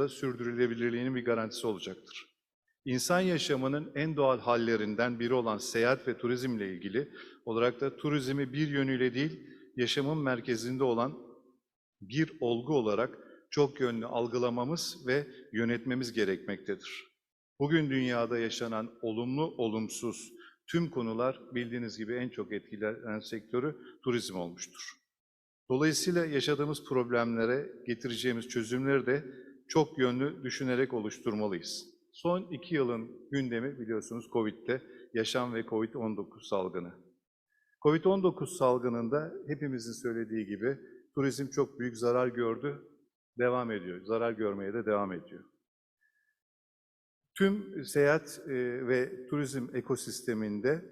da sürdürülebilirliğinin bir garantisi olacaktır. İnsan yaşamının en doğal hallerinden biri olan seyahat ve turizmle ilgili olarak da turizmi bir yönüyle değil, yaşamın merkezinde olan bir olgu olarak çok yönlü algılamamız ve yönetmemiz gerekmektedir. Bugün dünyada yaşanan olumlu, olumsuz tüm konular bildiğiniz gibi en çok etkilenen sektörü turizm olmuştur. Dolayısıyla yaşadığımız problemlere getireceğimiz çözümleri de çok yönlü düşünerek oluşturmalıyız. Son iki yılın gündemi biliyorsunuz Covid'de yaşam ve Covid-19 salgını. Covid-19 salgınında hepimizin söylediği gibi turizm çok büyük zarar gördü, devam ediyor. Zarar görmeye de devam ediyor. Tüm seyahat e, ve turizm ekosisteminde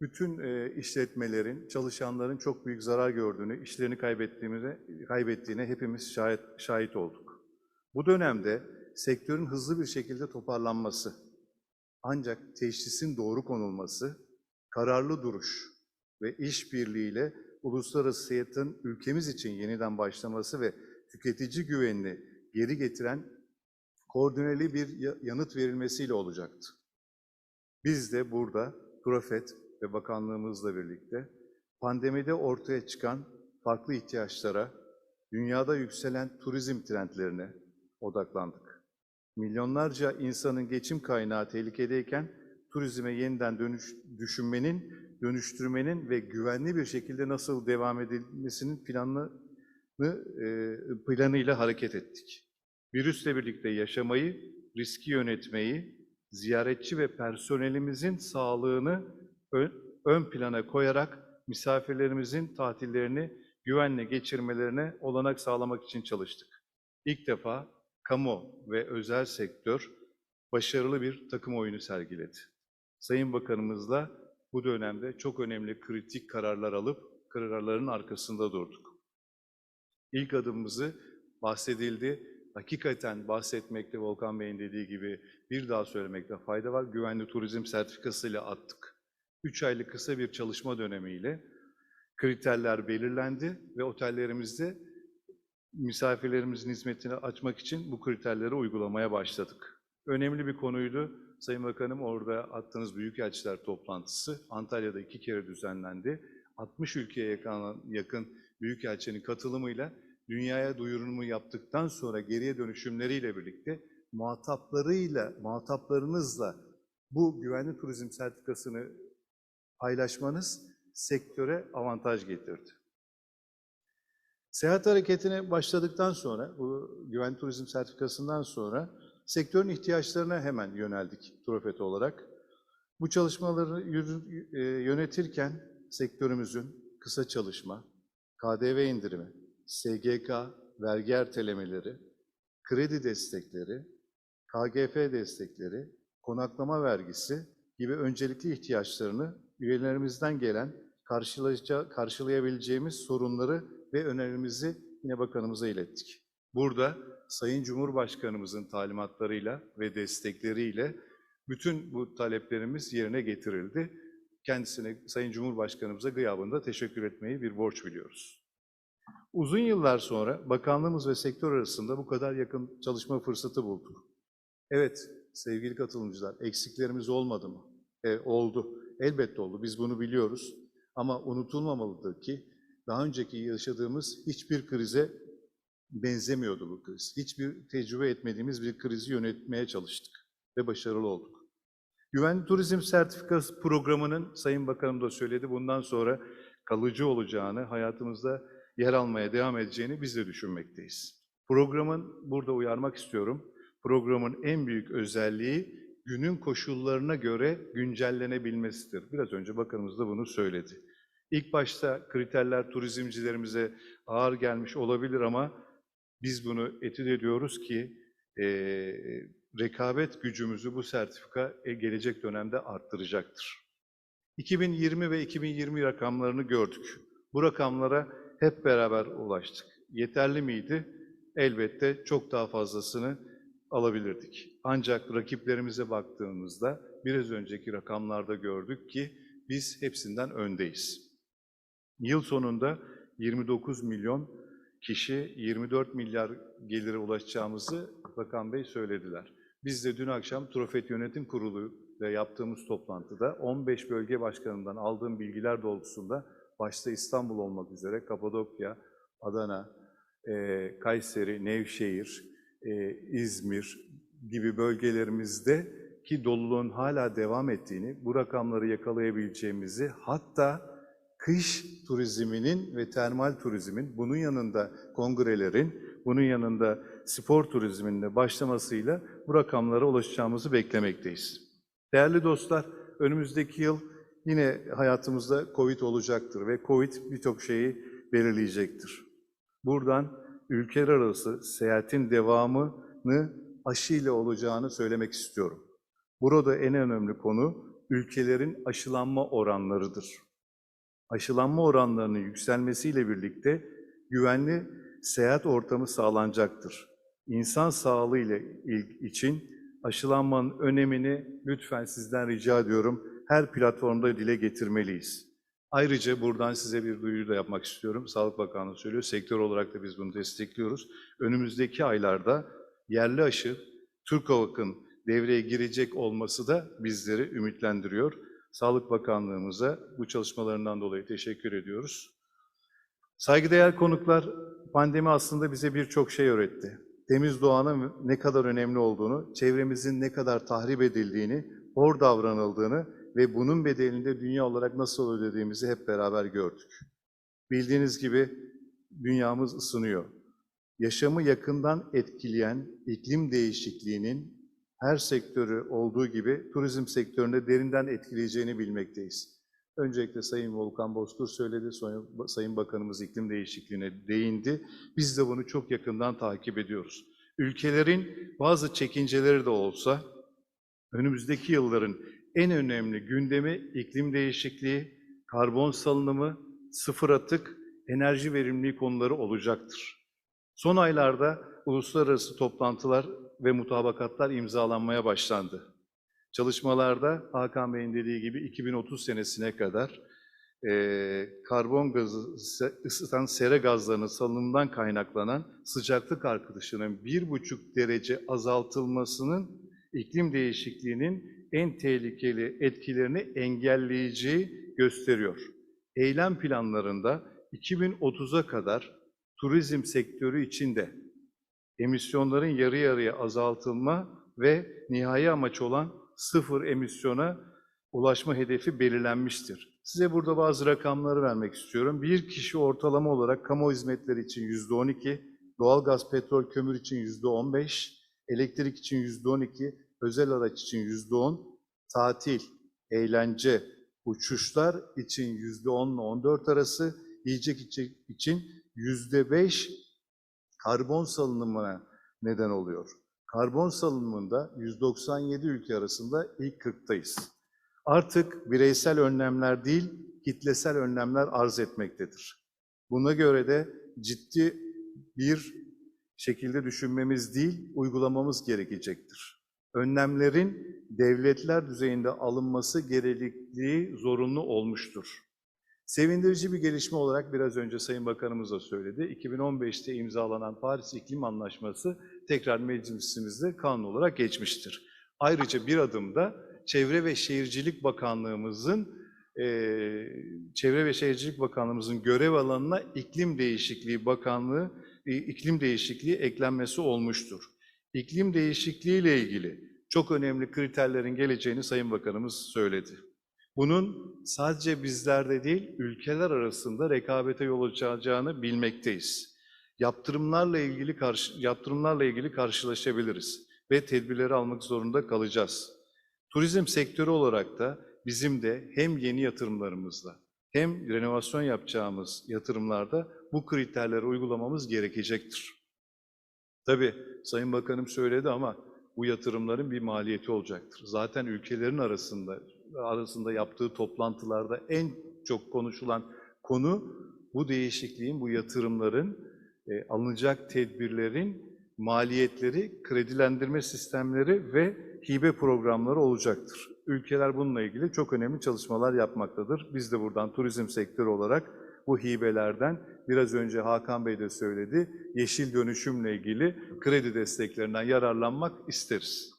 bütün e, işletmelerin, çalışanların çok büyük zarar gördüğünü, işlerini kaybettiğimize, kaybettiğine hepimiz şahit, şahit olduk. Bu dönemde sektörün hızlı bir şekilde toparlanması, ancak teşhisin doğru konulması, kararlı duruş ve işbirliğiyle uluslararası seyahatin ülkemiz için yeniden başlaması ve tüketici güvenini geri getiren koordineli bir ya- yanıt verilmesiyle olacaktı. Biz de burada Turafet ve bakanlığımızla birlikte pandemide ortaya çıkan farklı ihtiyaçlara, dünyada yükselen turizm trendlerine odaklandık. Milyonlarca insanın geçim kaynağı tehlikedeyken turizme yeniden dönüş, düşünmenin, dönüştürmenin ve güvenli bir şekilde nasıl devam edilmesinin planını e, planıyla hareket ettik. Virüsle birlikte yaşamayı, riski yönetmeyi, ziyaretçi ve personelimizin sağlığını ön, ön plana koyarak misafirlerimizin tatillerini güvenle geçirmelerine olanak sağlamak için çalıştık. İlk defa kamu ve özel sektör başarılı bir takım oyunu sergiledi. Sayın Bakanımızla bu dönemde çok önemli kritik kararlar alıp kararların arkasında durduk. İlk adımımızı bahsedildi. Hakikaten bahsetmekte Volkan Bey'in dediği gibi bir daha söylemekte fayda var. Güvenli turizm sertifikasıyla attık. Üç aylık kısa bir çalışma dönemiyle kriterler belirlendi ve otellerimizde misafirlerimizin hizmetini açmak için bu kriterleri uygulamaya başladık. Önemli bir konuydu. Sayın Bakanım orada attığınız büyükelçiler toplantısı Antalya'da iki kere düzenlendi. 60 ülkeye yakın, yakın büyükelçinin katılımıyla dünyaya duyurumu yaptıktan sonra geriye dönüşümleriyle birlikte muhataplarıyla, muhataplarınızla bu güvenli turizm sertifikasını paylaşmanız sektöre avantaj getirdi. Seyahat hareketine başladıktan sonra, bu güvenli turizm sertifikasından sonra sektörün ihtiyaçlarına hemen yöneldik Turafet olarak. Bu çalışmaları e, yönetirken sektörümüzün kısa çalışma, KDV indirimi, SGK, vergi ertelemeleri, kredi destekleri, KGF destekleri, konaklama vergisi gibi öncelikli ihtiyaçlarını üyelerimizden gelen karşılayabileceğimiz sorunları ve önerimizi yine bakanımıza ilettik. Burada Sayın Cumhurbaşkanımızın talimatlarıyla ve destekleriyle bütün bu taleplerimiz yerine getirildi. Kendisine Sayın Cumhurbaşkanımıza gıyabında teşekkür etmeyi bir borç biliyoruz. Uzun yıllar sonra bakanlığımız ve sektör arasında bu kadar yakın çalışma fırsatı bulduk. Evet sevgili katılımcılar eksiklerimiz olmadı mı? E, oldu. Elbette oldu. Biz bunu biliyoruz. Ama unutulmamalıdır ki daha önceki yaşadığımız hiçbir krize benzemiyordu bu kriz. Hiçbir tecrübe etmediğimiz bir krizi yönetmeye çalıştık ve başarılı olduk. Güvenli Turizm Sertifikası programının Sayın Bakanım da söyledi bundan sonra kalıcı olacağını, hayatımızda yer almaya devam edeceğini biz de düşünmekteyiz. Programın, burada uyarmak istiyorum, programın en büyük özelliği günün koşullarına göre güncellenebilmesidir. Biraz önce bakanımız da bunu söyledi. İlk başta kriterler turizmcilerimize ağır gelmiş olabilir ama biz bunu etüt ediyoruz ki e, rekabet gücümüzü bu sertifika e, gelecek dönemde arttıracaktır. 2020 ve 2020 rakamlarını gördük. Bu rakamlara hep beraber ulaştık. Yeterli miydi? Elbette çok daha fazlasını alabilirdik. Ancak rakiplerimize baktığımızda biraz önceki rakamlarda gördük ki biz hepsinden öndeyiz. Yıl sonunda 29 milyon kişi 24 milyar gelire ulaşacağımızı Bakan Bey söylediler. Biz de dün akşam Trofet Yönetim Kurulu ile yaptığımız toplantıda 15 bölge başkanından aldığım bilgiler doğrultusunda başta İstanbul olmak üzere Kapadokya, Adana, e, Kayseri, Nevşehir, e, İzmir gibi bölgelerimizde ki doluluğun hala devam ettiğini, bu rakamları yakalayabileceğimizi hatta kış turizminin ve termal turizmin bunun yanında kongrelerin, bunun yanında spor turizminin başlamasıyla bu rakamlara ulaşacağımızı beklemekteyiz. Değerli dostlar, önümüzdeki yıl yine hayatımızda Covid olacaktır ve Covid birçok şeyi belirleyecektir. Buradan ülkeler arası seyahatin devamını aşıyla olacağını söylemek istiyorum. Burada en önemli konu ülkelerin aşılanma oranlarıdır. Aşılanma oranlarının yükselmesiyle birlikte güvenli seyahat ortamı sağlanacaktır. İnsan sağlığı ile il- için aşılanmanın önemini lütfen sizden rica ediyorum her platformda dile getirmeliyiz. Ayrıca buradan size bir duyuru da yapmak istiyorum. Sağlık Bakanlığı söylüyor, sektör olarak da biz bunu destekliyoruz. Önümüzdeki aylarda yerli aşı Türk Havak'ın devreye girecek olması da bizleri ümitlendiriyor. Sağlık Bakanlığımıza bu çalışmalarından dolayı teşekkür ediyoruz. Saygıdeğer konuklar, pandemi aslında bize birçok şey öğretti. Temiz doğanın ne kadar önemli olduğunu, çevremizin ne kadar tahrip edildiğini, hor davranıldığını ve bunun bedelinde dünya olarak nasıl ödediğimizi hep beraber gördük. Bildiğiniz gibi dünyamız ısınıyor. Yaşamı yakından etkileyen iklim değişikliğinin her sektörü olduğu gibi turizm sektöründe derinden etkileyeceğini bilmekteyiz. Öncelikle Sayın Volkan Bozkır söyledi, sonra Sayın Bakanımız iklim değişikliğine değindi. Biz de bunu çok yakından takip ediyoruz. Ülkelerin bazı çekinceleri de olsa önümüzdeki yılların en önemli gündemi iklim değişikliği, karbon salınımı, sıfır atık, enerji verimliliği konuları olacaktır. Son aylarda uluslararası toplantılar ve mutabakatlar imzalanmaya başlandı. Çalışmalarda Hakan Bey'in dediği gibi 2030 senesine kadar eee, karbon gazı ısıtan sera gazlarının salınımından kaynaklanan sıcaklık artışının bir buçuk derece azaltılmasının iklim değişikliğinin en tehlikeli etkilerini engelleyeceği gösteriyor. Eylem planlarında 2030'a kadar turizm sektörü içinde emisyonların yarı yarıya azaltılma ve nihai amaç olan sıfır emisyona ulaşma hedefi belirlenmiştir. Size burada bazı rakamları vermek istiyorum. Bir kişi ortalama olarak kamu hizmetleri için yüzde 12, doğalgaz, petrol, kömür için yüzde 15, elektrik için yüzde 12, özel araç için yüzde 10, tatil, eğlence, uçuşlar için yüzde 10 ile 14 arası, yiyecek için yüzde 5 karbon salınımına neden oluyor. Karbon salınımında 197 ülke arasında ilk 40'tayız. Artık bireysel önlemler değil, kitlesel önlemler arz etmektedir. Buna göre de ciddi bir şekilde düşünmemiz değil, uygulamamız gerekecektir. Önlemlerin devletler düzeyinde alınması gerekliliği zorunlu olmuştur. Sevindirici bir gelişme olarak biraz önce Sayın Bakanımız da söyledi. 2015'te imzalanan Paris İklim Anlaşması tekrar meclisimizde kanun olarak geçmiştir. Ayrıca bir adımda Çevre ve Şehircilik Bakanlığımızın eee, Çevre ve Şehircilik Bakanlığımızın görev alanına iklim değişikliği bakanlığı e, iklim değişikliği eklenmesi olmuştur. İklim değişikliği ile ilgili çok önemli kriterlerin geleceğini Sayın Bakanımız söyledi. Bunun sadece bizlerde değil, ülkeler arasında rekabete yol açacağını bilmekteyiz. Yaptırımlarla ilgili karşı, yaptırımlarla ilgili karşılaşabiliriz ve tedbirleri almak zorunda kalacağız. Turizm sektörü olarak da bizim de hem yeni yatırımlarımızla hem renovasyon yapacağımız yatırımlarda bu kriterleri uygulamamız gerekecektir. Tabii Sayın Bakanım söyledi ama bu yatırımların bir maliyeti olacaktır. Zaten ülkelerin arasında arasında yaptığı toplantılarda en çok konuşulan konu bu değişikliğin, bu yatırımların, e, alınacak tedbirlerin maliyetleri, kredilendirme sistemleri ve hibe programları olacaktır. Ülkeler bununla ilgili çok önemli çalışmalar yapmaktadır. Biz de buradan turizm sektörü olarak bu hibelerden biraz önce Hakan Bey de söyledi, yeşil dönüşümle ilgili kredi desteklerinden yararlanmak isteriz.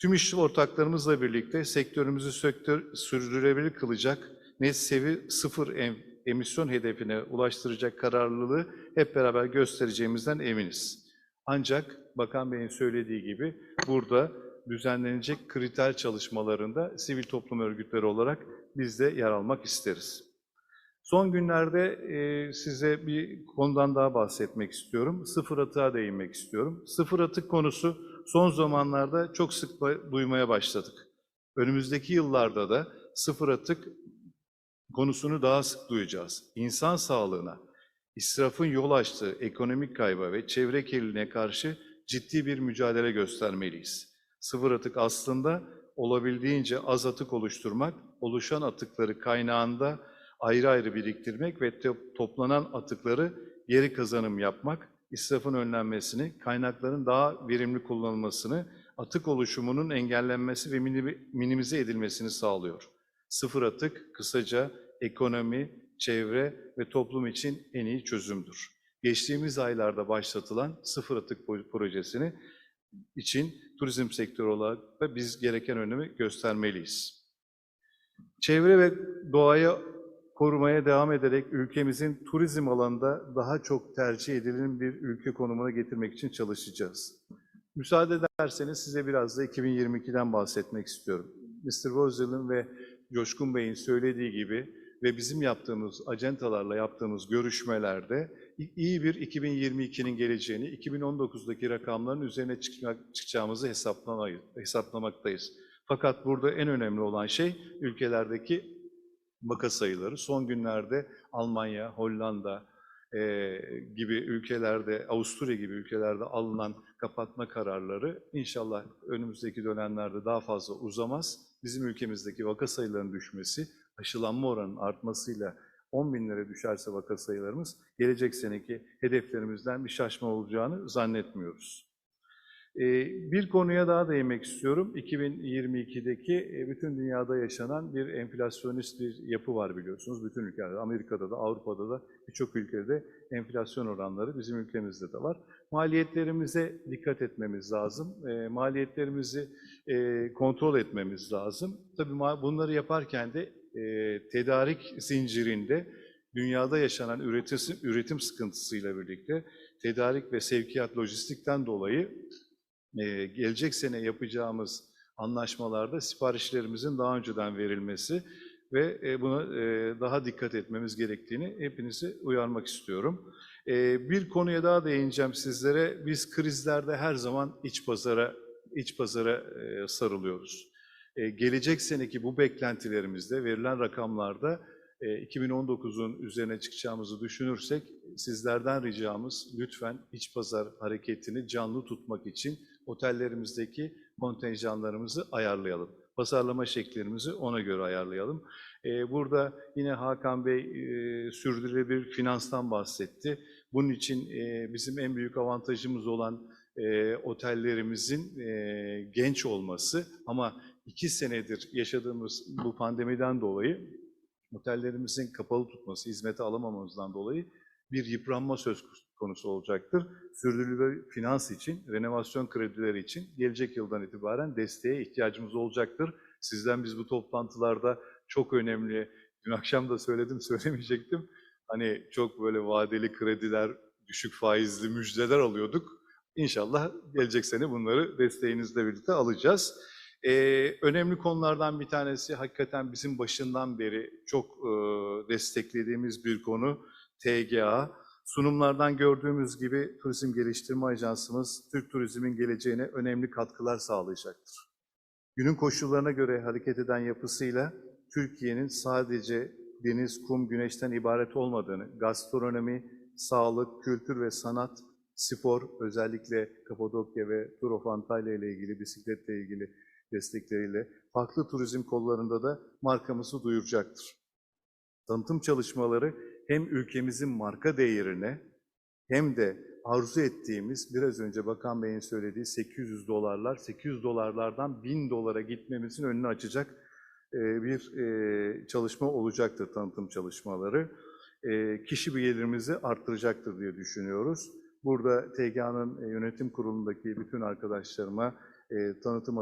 Tüm iş ortaklarımızla birlikte sektörümüzü sektör, sürdürülebilir kılacak, net sevi sıfır em- emisyon hedefine ulaştıracak kararlılığı hep beraber göstereceğimizden eminiz. Ancak Bakan Bey'in söylediği gibi burada düzenlenecek kriter çalışmalarında sivil toplum örgütleri olarak biz de yer almak isteriz. Son günlerde e, size bir konudan daha bahsetmek istiyorum. Sıfır atığa değinmek istiyorum. Sıfır atık konusu son zamanlarda çok sık duymaya başladık. Önümüzdeki yıllarda da sıfır atık konusunu daha sık duyacağız. İnsan sağlığına, israfın yol açtığı ekonomik kayba ve çevre kirliliğine karşı ciddi bir mücadele göstermeliyiz. Sıfır atık aslında olabildiğince az atık oluşturmak, oluşan atıkları kaynağında ayrı ayrı biriktirmek ve to- toplanan atıkları geri kazanım yapmak, israfın önlenmesini, kaynakların daha verimli kullanılmasını, atık oluşumunun engellenmesi ve minimi- minimize edilmesini sağlıyor. Sıfır atık kısaca ekonomi, çevre ve toplum için en iyi çözümdür. Geçtiğimiz aylarda başlatılan sıfır atık pro- projesini için turizm sektörü olarak da biz gereken önemi göstermeliyiz. Çevre ve doğayı korumaya devam ederek ülkemizin turizm alanında daha çok tercih edilen bir ülke konumuna getirmek için çalışacağız. Müsaade ederseniz size biraz da 2022'den bahsetmek istiyorum. Mr. Rosel'in ve Coşkun Bey'in söylediği gibi ve bizim yaptığımız acentalarla yaptığımız görüşmelerde iyi bir 2022'nin geleceğini, 2019'daki rakamların üzerine çıkmak, çıkacağımızı hesaplamaktayız. Fakat burada en önemli olan şey ülkelerdeki vaka sayıları. Son günlerde Almanya, Hollanda e, gibi ülkelerde, Avusturya gibi ülkelerde alınan kapatma kararları inşallah önümüzdeki dönemlerde daha fazla uzamaz. Bizim ülkemizdeki vaka sayılarının düşmesi, aşılanma oranının artmasıyla 10 binlere düşerse vaka sayılarımız, gelecek seneki hedeflerimizden bir şaşma olacağını zannetmiyoruz. Ee, Bir konuya daha değinmek istiyorum. 2022'deki e, bütün dünyada yaşanan bir enflasyonist bir yapı var biliyorsunuz. Bütün ülkelerde, Amerika'da da, Avrupa'da da birçok ülkede enflasyon oranları bizim ülkemizde de var. Maliyetlerimize dikkat etmemiz lazım. E, Maliyetlerimizi e, kontrol etmemiz lazım. Tabii bunları yaparken de tedarik zincirinde dünyada yaşanan üretim, üretim sıkıntısıyla birlikte tedarik ve sevkiyat lojistikten dolayı e, gelecek sene yapacağımız anlaşmalarda siparişlerimizin daha önceden verilmesi ve e, buna e, daha dikkat etmemiz gerektiğini hepinizi uyarmak istiyorum. E, bir konuya daha değineceğim sizlere. Biz krizlerde her zaman iç pazara iç pazara e, sarılıyoruz. E, gelecek seneki bu beklentilerimizde verilen rakamlarda e, 2019'un üzerine çıkacağımızı düşünürsek sizlerden ricamız lütfen iç pazar hareketini canlı tutmak için otellerimizdeki kontenjanlarımızı ayarlayalım. Pazarlama şekillerimizi ona göre ayarlayalım. Ee, Burada yine Hakan Bey e, sürdürülebilir finanstan bahsetti. Bunun için e, bizim en büyük avantajımız olan e, otellerimizin genç olması ama iki senedir yaşadığımız bu pandemiden dolayı otellerimizin kapalı tutması, hizmete alamamamızdan dolayı bir yıpranma söz konusu olacaktır. Sürdürülebilir finans için, renovasyon kredileri için gelecek yıldan itibaren desteğe ihtiyacımız olacaktır. Sizden biz bu toplantılarda çok önemli, dün akşam da söyledim, söylemeyecektim. Hani çok böyle vadeli krediler, düşük faizli müjdeler alıyorduk. İnşallah gelecek sene bunları desteğinizle birlikte alacağız. Ee, önemli konulardan bir tanesi hakikaten bizim başından beri çok e, desteklediğimiz bir konu TGA. Sunumlardan gördüğümüz gibi Turizm Geliştirme Ajansımız Türk turizmin geleceğine önemli katkılar sağlayacaktır. Günün koşullarına göre hareket eden yapısıyla Türkiye'nin sadece deniz, kum, güneşten ibaret olmadığını, gastronomi, sağlık, kültür ve sanat, spor, özellikle Kapadokya ve Tour of Antalya ile ilgili, bisikletle ilgili destekleriyle farklı turizm kollarında da markamızı duyuracaktır. Tanıtım çalışmaları hem ülkemizin marka değerine hem de arzu ettiğimiz biraz önce Bakan Bey'in söylediği 800 dolarlar, 800 dolarlardan 1000 dolara gitmemizin önünü açacak e, bir e, çalışma olacaktır tanıtım çalışmaları. e, kişi gelirimizi arttıracaktır diye düşünüyoruz. Burada TGA'nın yönetim kurulundaki bütün arkadaşlarıma, tanıtım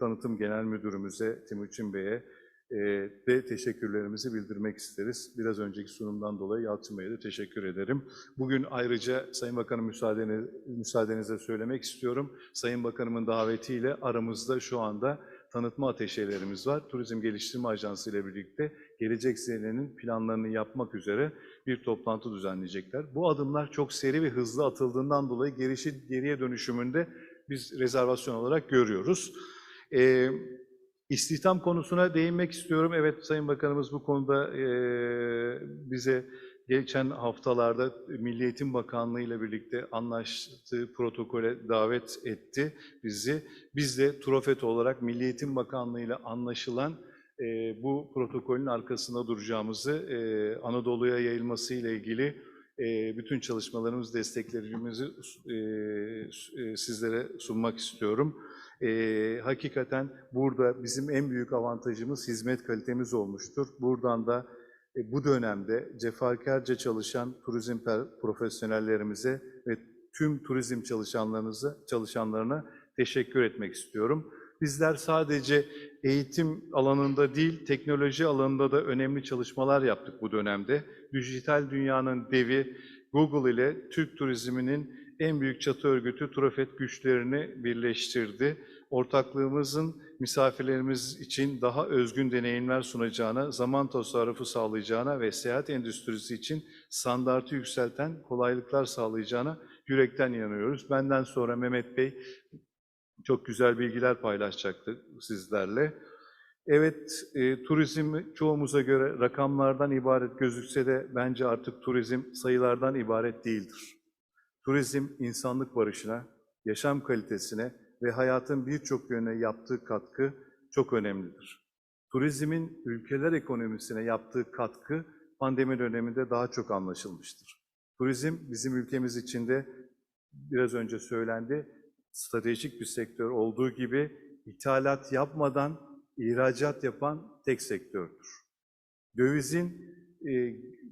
tanıtım genel müdürümüze Timuçin Bey'e de teşekkürlerimizi bildirmek isteriz. Biraz önceki sunumdan dolayı Yalçın Bey'e de teşekkür ederim. Bugün ayrıca Sayın Bakanım müsaadeniz, müsaadenizle söylemek istiyorum. Sayın Bakanımın davetiyle aramızda şu anda tanıtma ateşelerimiz var. Turizm Geliştirme Ajansı ile birlikte gelecek senenin planlarını yapmak üzere bir toplantı düzenleyecekler. Bu adımlar çok seri ve hızlı atıldığından dolayı gerişi, geriye dönüşümünde biz rezervasyon olarak görüyoruz. Ee, istihdam konusuna değinmek istiyorum. Evet Sayın Bakanımız bu konuda e, bize geçen haftalarda Milli Eğitim Bakanlığı ile birlikte anlaştığı protokole davet etti bizi. Biz de Turofet olarak Milli Eğitim Bakanlığı ile anlaşılan e, bu protokolün arkasında duracağımızı e, Anadolu'ya yayılması ile ilgili e, bütün çalışmalarımız, desteklerimizi e, e, sizlere sunmak istiyorum. E, hakikaten burada bizim en büyük avantajımız hizmet kalitemiz olmuştur. Buradan da e, bu dönemde cefakarca çalışan turizm profesyonellerimize ve tüm turizm çalışanlarınıza, çalışanlarına teşekkür etmek istiyorum. Bizler sadece eğitim alanında değil, teknoloji alanında da önemli çalışmalar yaptık bu dönemde. Dijital dünyanın devi Google ile Türk turizminin en büyük çatı örgütü Turafet güçlerini birleştirdi. Ortaklığımızın misafirlerimiz için daha özgün deneyimler sunacağına, zaman tasarrufu sağlayacağına ve seyahat endüstrisi için standartı yükselten kolaylıklar sağlayacağına yürekten inanıyoruz. Benden sonra Mehmet Bey çok güzel bilgiler paylaşacaktı sizlerle. Evet, e, turizm çoğumuza göre rakamlardan ibaret gözükse de bence artık turizm sayılardan ibaret değildir. Turizm insanlık barışına, yaşam kalitesine ve hayatın birçok yönüne yaptığı katkı çok önemlidir. Turizmin ülkeler ekonomisine yaptığı katkı pandemi döneminde daha çok anlaşılmıştır. Turizm bizim ülkemiz içinde biraz önce söylendi, stratejik bir sektör olduğu gibi ithalat yapmadan ihracat yapan tek sektördür. Dövizin, e,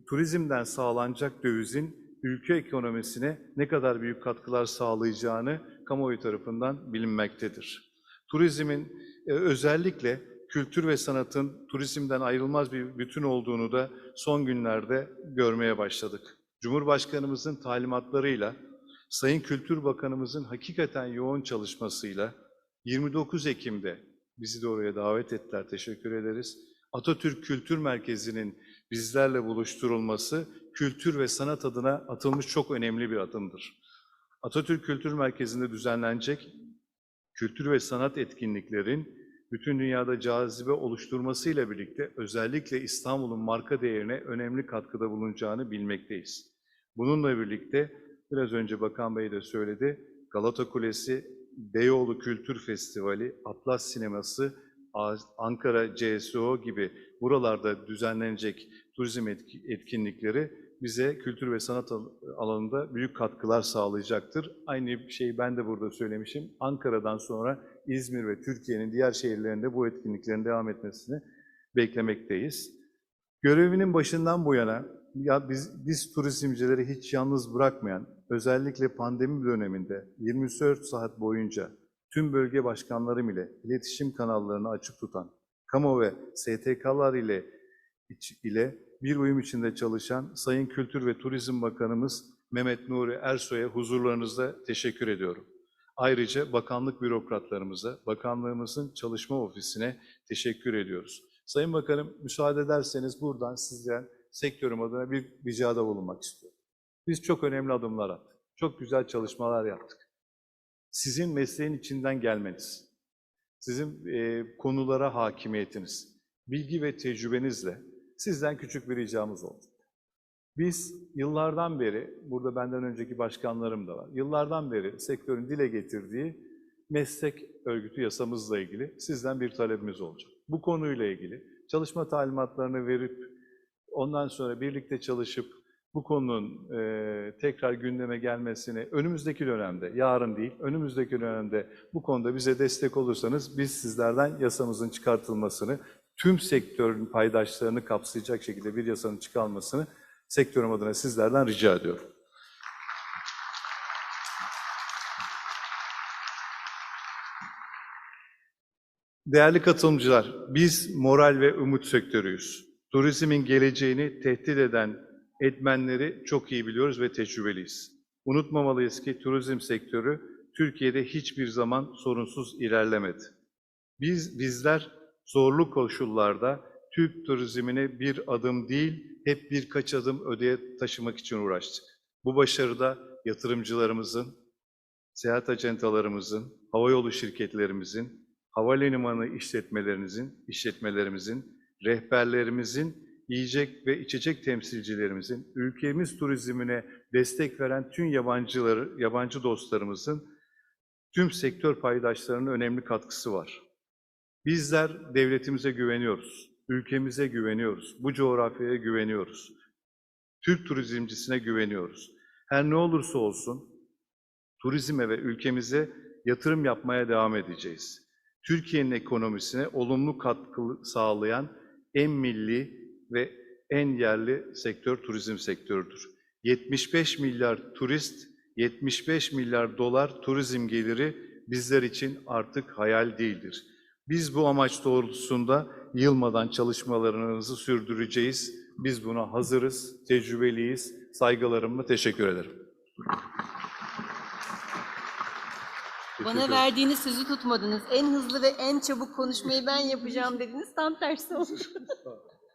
turizmden sağlanacak dövizin ülke ekonomisine ne kadar büyük katkılar sağlayacağını kamuoyu tarafından bilinmektedir. Turizmin e, özellikle kültür ve sanatın turizmden ayrılmaz bir bütün olduğunu da son günlerde görmeye başladık. Cumhurbaşkanımızın talimatlarıyla, Sayın Kültür Bakanımızın hakikaten yoğun çalışmasıyla 29 Ekim'de bizi de oraya davet ettiler, teşekkür ederiz. Atatürk Kültür Merkezi'nin bizlerle buluşturulması kültür ve sanat adına atılmış çok önemli bir adımdır. Atatürk Kültür Merkezi'nde düzenlenecek kültür ve sanat etkinliklerin bütün dünyada cazibe oluşturmasıyla birlikte özellikle İstanbul'un marka değerine önemli katkıda bulunacağını bilmekteyiz. Bununla birlikte biraz önce Bakan Bey de söyledi, Galata Kulesi, Beyoğlu Kültür Festivali, Atlas Sineması, Ankara CSO gibi buralarda düzenlenecek turizm etki- etkinlikleri bize kültür ve sanat al- alanında büyük katkılar sağlayacaktır. Aynı şeyi ben de burada söylemişim. Ankara'dan sonra İzmir ve Türkiye'nin diğer şehirlerinde bu etkinliklerin devam etmesini beklemekteyiz. Görevinin başından bu yana ya biz, biz turizmcileri hiç yalnız bırakmayan, özellikle pandemi döneminde 24 saat boyunca tüm bölge başkanlarım ile iletişim kanallarını açık tutan, kamu ve STK'lar ile ile bir uyum içinde çalışan Sayın Kültür ve Turizm Bakanımız Mehmet Nuri Ersoy'a huzurlarınızda teşekkür ediyorum. Ayrıca bakanlık bürokratlarımıza, bakanlığımızın çalışma ofisine teşekkür ediyoruz. Sayın Bakanım, müsaade ederseniz buradan sizden sektörüm adına bir ricada bulunmak istiyorum. Biz çok önemli adımlar attık. Çok güzel çalışmalar yaptık. Sizin mesleğin içinden gelmeniz, sizin e, konulara hakimiyetiniz, bilgi ve tecrübenizle sizden küçük bir ricamız oldu. Biz yıllardan beri, burada benden önceki başkanlarım da var, yıllardan beri sektörün dile getirdiği meslek örgütü yasamızla ilgili sizden bir talebimiz olacak. Bu konuyla ilgili çalışma talimatlarını verip ondan sonra birlikte çalışıp bu konunun e, tekrar gündeme gelmesini önümüzdeki dönemde, yarın değil, önümüzdeki dönemde bu konuda bize destek olursanız biz sizlerden yasamızın çıkartılmasını, tüm sektörün paydaşlarını kapsayacak şekilde bir yasanın çıkarılmasını sektörüm adına sizlerden rica ediyorum. Değerli katılımcılar, biz moral ve umut sektörüyüz. Turizmin geleceğini tehdit eden etmenleri çok iyi biliyoruz ve tecrübeliyiz. Unutmamalıyız ki turizm sektörü Türkiye'de hiçbir zaman sorunsuz ilerlemedi. Biz bizler zorlu koşullarda Türk turizmini bir adım değil, hep birkaç adım ödeye taşımak için uğraştık. Bu başarıda yatırımcılarımızın, seyahat acentalarımızın, havayolu şirketlerimizin, havalimanı işletmelerinizin, işletmelerimizin, rehberlerimizin, yiyecek ve içecek temsilcilerimizin, ülkemiz turizmine destek veren tüm yabancıları, yabancı dostlarımızın, tüm sektör paydaşlarının önemli katkısı var. Bizler devletimize güveniyoruz, ülkemize güveniyoruz, bu coğrafyaya güveniyoruz. Türk turizmcisine güveniyoruz. Her ne olursa olsun turizme ve ülkemize yatırım yapmaya devam edeceğiz. Türkiye'nin ekonomisine olumlu katkı sağlayan en milli ve en yerli sektör turizm sektörüdür. 75 milyar turist, 75 milyar dolar turizm geliri bizler için artık hayal değildir. Biz bu amaç doğrultusunda yılmadan çalışmalarımızı sürdüreceğiz. Biz buna hazırız, tecrübeliyiz. Saygılarımla teşekkür ederim. Bana verdiğiniz sözü tutmadınız. En hızlı ve en çabuk konuşmayı ben yapacağım dediniz. Tam tersi oldu.